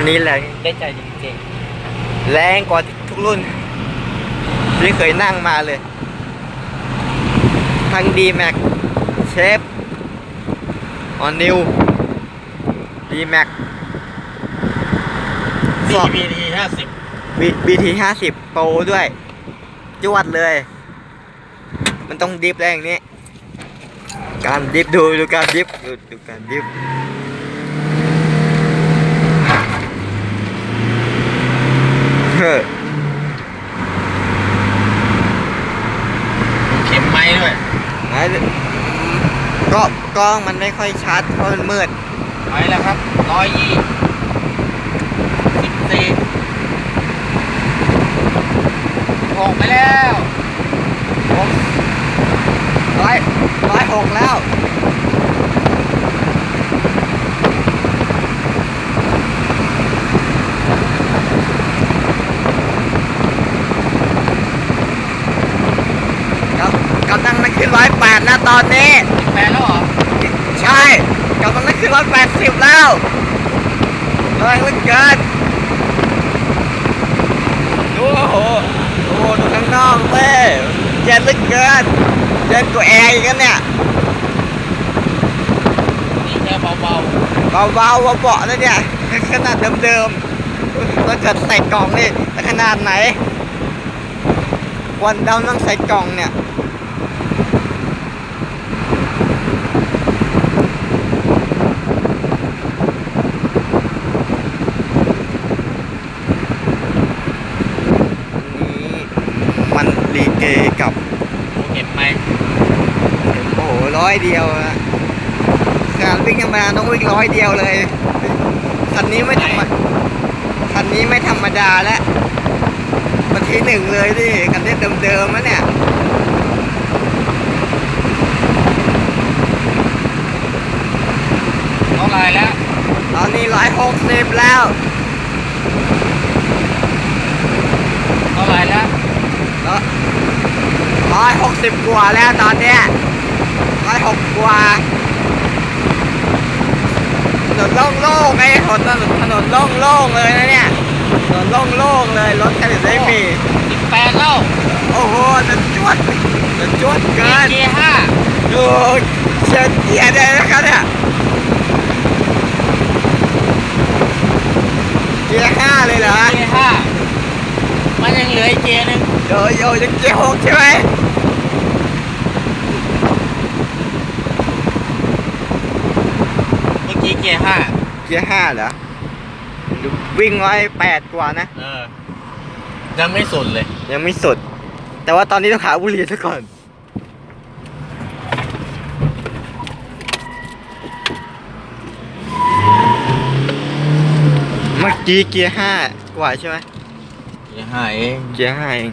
คันนี้แรงได้ใจจริงแรงกว่าทุกรุ่น ที่เคยนั่งมาเลย ทั้งดีแม็กเชฟออนนิวดีแม็กๆ CVT ห้าสิบ บีทีห้าสิบโปรด้วย จวดเลย มันต้องดิฟแรงนี้ การดิฟดูดูการดิฟดูดูการดิฟเฮ้อ เข็มไม้ด้วย ไหน ก็กล้องมันไม่ค่อยชัดเพราะมันมืดไปแล้วครับร้อยยี่สิบสี่หกไปแล้วร้อยร้อยหกแล้วครับกำลังนั่งขึ้นร้อยแป ดนะตอนนี้แปดแล้วเหรอ ใช่กำลังนั่งขึ้นร้อยแปดสิบแล้วแรงเหลือเกินดูโอ้โหโอ้โหดูข้างนอกเว้ยเย็นเหลือเกินเย็นกว่าแอร์อีกนะเนี่ยนี่แค่เบาเบาๆเบาๆนะเนี่ยขนาดเดิมๆถ้าเกิดใส่กล่องนี่จะขนาดไหนวันดำต้องใส่กล่องเนี่ยอัน นี้มันรีเกกับๆเข็มไม้โอ้โหร้อยเดียวนะการวิ่งธรรมดาต้องวิ่งร้อยเดียวเลยคันนี้ไม่ธรรมดคันนี้ไม่ธรรมดาแล้วมันที่หนึ่งเลยดิคันนี้เดิมๆนะเนี่ยเท่าไหรแล้ว ตอนนี้ร้อยหกสิบแล้ว เท่าไหรแล้ว ร้ อยหกสิบกว่าแล้วตอนเนี้ยร้อยหกกว่าถนนโล่งๆไอ้ถนนถนนโล่งๆเลยนะเนี่ยถนนโล่งๆเลยรถคันอื่นไม่มีสิบแปดแล้วโอ้โหจะจวดจะจวดเกินเกียร์ห้าดูเชิญเกียร์ได้นะครับเนี่ยเกียร์ห้าเลยเหรอเกียร์ห้ามันยังเหลืออีกเกียร์หนึงโยโย่ยังเกียร์หกใช่ไหม เมื่อ กี้เกียร์ห้าเกียร์ห้าเหรอดูวิ่งร้อยแปดกว่านะเออยังไม่สุดเลย ยังไม่สุด แต่ว่าตอนนี้ต้องหาบุหรี่ซะก่อนเมื่อกี้เกียร์ห้ากว่าใช่ไหมเกียร์ห้าเองเกียร์ห้าเอง